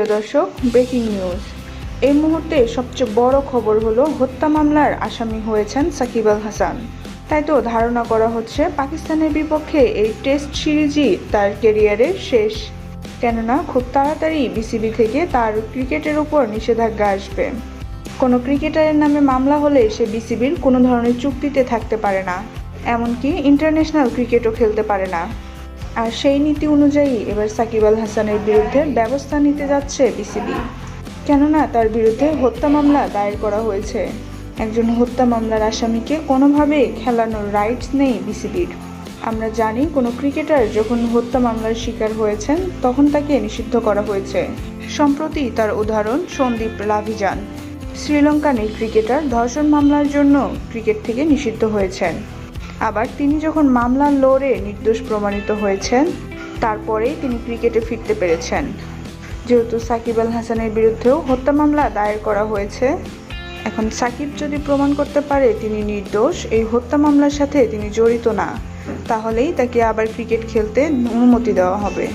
প্রিয় দর্শক breaking news এই মুহূর্তে সবচেয়ে বড় খবর হলো, হত্যা মামলার আসামি হয়েছেন সাকিব আল হাসান। তাই তো ধারণা করা হচ্ছে, পাকিস্তানের বিপক্ষে এই টেস্ট সিরিজই তার ক্যারিয়ারের শেষ। কেননা, খুব তাড়াতাড়ি বিসিবি থেকে তার ক্রিকেটের উপর নিষেধাজ্ঞা আসবে। কোনো ক্রিকেটারের নামে মামলা হলে সে বিসিবির কোনো ধরনের চুক্তিতে থাকতে পারে না। এমনকি ইন্টারন্যাশনাল ক্রিকেটও খেলতে পারে না। আর সেই নীতি অনুযায়ী এবার সাকিব আল হাসানের বিরুদ্ধে ব্যবস্থা নিতে যাচ্ছে বিসিবি। কেননা তার বিরুদ্ধে হত্যা মামলা দায়ের করা হয়েছে। একজন হত্যা মামলার আসামিকে কোনোভাবেই খেলানোর রাইটস নেই বিসিবির। আমরা জানি কোনো ক্রিকেটার যখন হত্যা মামলার শিকার হয়েছেন, তখন তাকে নিষিদ্ধ করা হয়েছে। সম্প্রতি তার উদাহরণ সন্দীপ লাভিজান। শ্রীলঙ্কান এই ক্রিকেটার ধর্ষণ মামলার জন্য ক্রিকেট থেকে নিষিদ্ধ হয়েছেন। আবার তিনি যখন মামলার লড়ে নির্দোষ প্রমাণিত হয়েছেন, তারপরেই তিনি ক্রিকেটে ফিরতে পেরেছেন। যেহেতু সাকিব আল হাসানের বিরুদ্ধেও হত্যা মামলা দায়ের করা হয়েছে, এখন সাকিব যদি প্রমাণ করতে পারে তিনি নির্দোষ, এই হত্যা মামলার সাথে তিনি জড়িত না, তাহলেই তাকে আবার ক্রিকেট খেলতে অনুমতি দেওয়া হবে।